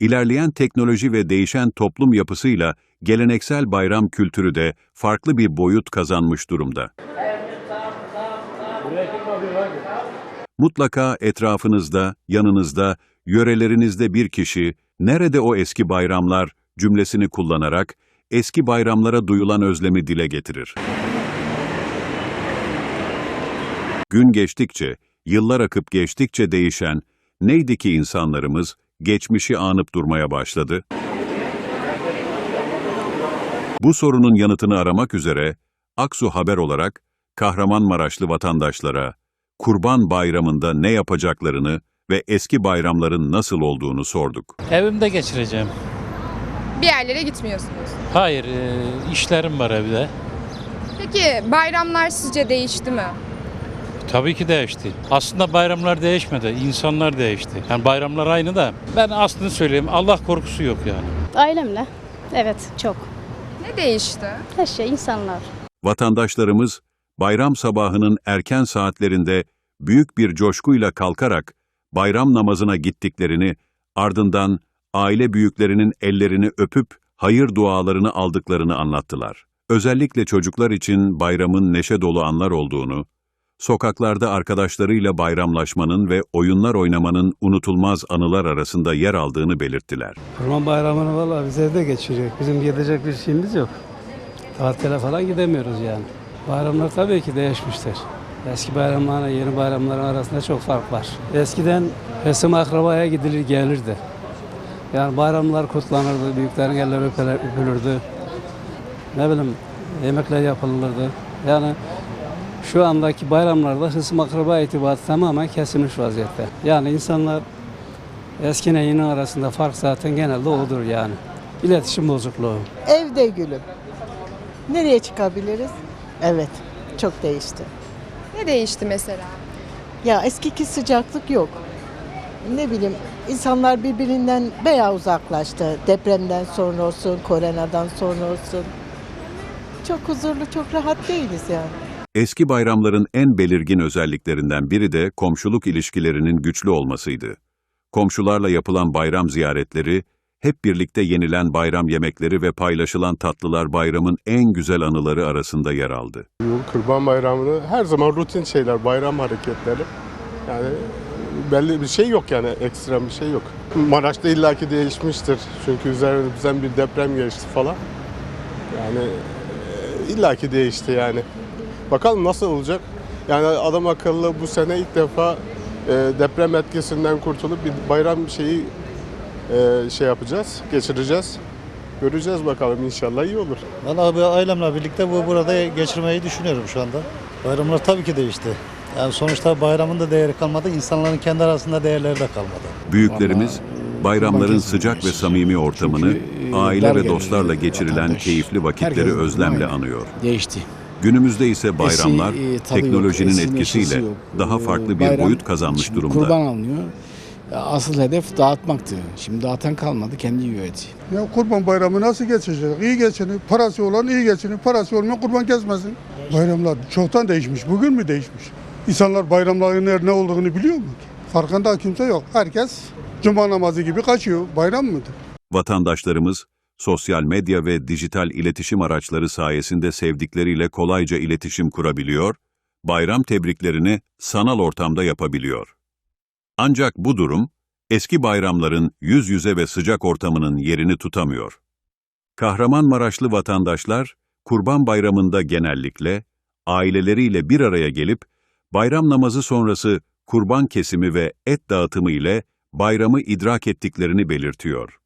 İlerleyen teknoloji ve değişen toplum yapısıyla geleneksel bayram kültürü de farklı bir boyut kazanmış durumda. Mutlaka etrafınızda, yanınızda, yörelerinizde bir kişi, nerede o eski bayramlar cümlesini kullanarak eski bayramlara duyulan özlemi dile getirir. Gün geçtikçe, yıllar akıp geçtikçe değişen, neydi ki insanlarımız geçmişi anıp durmaya başladı? Bu sorunun yanıtını aramak üzere Aksu Haber olarak Kahramanmaraşlı vatandaşlara Kurban Bayramı'nda ne yapacaklarını ve eski bayramların nasıl olduğunu sorduk. Evimde geçireceğim. Bir yerlere gitmiyorsunuz. Hayır, e, işlerim var evde. Peki bayramlar sizce değişti mi? Tabii ki değişti. Aslında bayramlar değişmedi, insanlar değişti. Yani bayramlar aynı da ben aslını söyleyeyim Allah korkusu yok yani. Ailemle. Evet, çok. Ne değişti? Her şey insanlar. Vatandaşlarımız bayram sabahının erken saatlerinde büyük bir coşkuyla kalkarak bayram namazına gittiklerini, ardından aile büyüklerinin ellerini öpüp hayır dualarını aldıklarını anlattılar. Özellikle çocuklar için bayramın neşe dolu anlar olduğunu, sokaklarda arkadaşlarıyla bayramlaşmanın ve oyunlar oynamanın unutulmaz anılar arasında yer aldığını belirttiler. Kurban bayramını valla biz evde geçiriyoruz. Bizim gidecek bir şeyimiz yok. Tatile falan gidemiyoruz yani. Bayramlar tabii ki değişmiştir. Eski bayramlarla yeni bayramların arasında çok fark var. Eskiden resim akrabaya gidilir gelirdi. Yani bayramlar kutlanırdı, büyüklerin elleri öpülürdü. Ne bileyim yemekler yapılırdı. Yani şu andaki bayramlarda hısım akraba itibatı tamamen kesilmiş vaziyette. Yani insanlar Eskiyle yeni arasında fark zaten genelde odur yani. İletişim bozukluğu. Evde gülüm. Nereye çıkabiliriz? Evet, çok değişti. Ne değişti mesela? Ya eskiki sıcaklık yok. Ne bileyim, insanlar birbirinden bayağı uzaklaştı. Depremden sonra olsun, koronadan sonra olsun. Çok huzurlu, çok rahat değiliz yani. Eski bayramların en belirgin özelliklerinden biri de komşuluk ilişkilerinin güçlü olmasıydı. Komşularla yapılan bayram ziyaretleri, hep birlikte yenilen bayram yemekleri ve paylaşılan tatlılar bayramın en güzel anıları arasında yer aldı. Kurban Bayramı'nı her zaman rutin şeyler, bayram hareketleri. Yani belli bir şey yok yani ekstrem bir şey yok. Maraş'ta illaki değişmiştir. Çünkü üzerimizden bir deprem geçti falan. Yani e, illaki değişti yani. Bakalım nasıl olacak? Yani adam akıllı bu sene ilk defa e, deprem etkisinden kurtulup bir bayram şeyi e, şey yapacağız, geçireceğiz. Göreceğiz bakalım inşallah iyi olur. Valla bir ailemle birlikte bu burada geçirmeyi düşünüyorum şu anda. Bayramlar tabii ki değişti. Yani sonuçta bayramın da değeri kalmadı, insanların kendi arasında değerleri de kalmadı. Büyüklerimiz, bayramların sıcak ve samimi ortamını, aile ve dostlarla geçirilen keyifli vakitleri özlemle anıyor. Değişti. Günümüzde ise bayramlar, Eski, e, tadı yok, teknolojinin eski etkisiyle yok. daha E, farklı bir bayram, boyut kazanmış şimdi durumda. Kurban alınıyor. Ya Asıl hedef dağıtmaktı. Şimdi dağıtan kalmadı, kendi yiyor eti. Ya kurban bayramı nasıl geçecek? İyi geçinir, parası olan iyi geçinir, parası olmayan kurban kesmesin. Bayramlar çoktan değişmiş. Bugün mü değişmiş? İnsanlar bayramların ne olduğunu biliyor mu? Farkında kimse yok. Herkes cuma namazı gibi kaçıyor. Bayram mıdır? Vatandaşlarımız, sosyal medya ve dijital iletişim araçları sayesinde sevdikleriyle kolayca iletişim kurabiliyor, bayram tebriklerini sanal ortamda yapabiliyor. Ancak bu durum, eski bayramların yüz yüze ve sıcak ortamının yerini tutamıyor. Kahramanmaraşlı vatandaşlar, Kurban Bayramı'nda genellikle aileleriyle bir araya gelip bayram namazı sonrası kurban kesimi ve et dağıtımı ile bayramı idrak ettiklerini belirtiyor.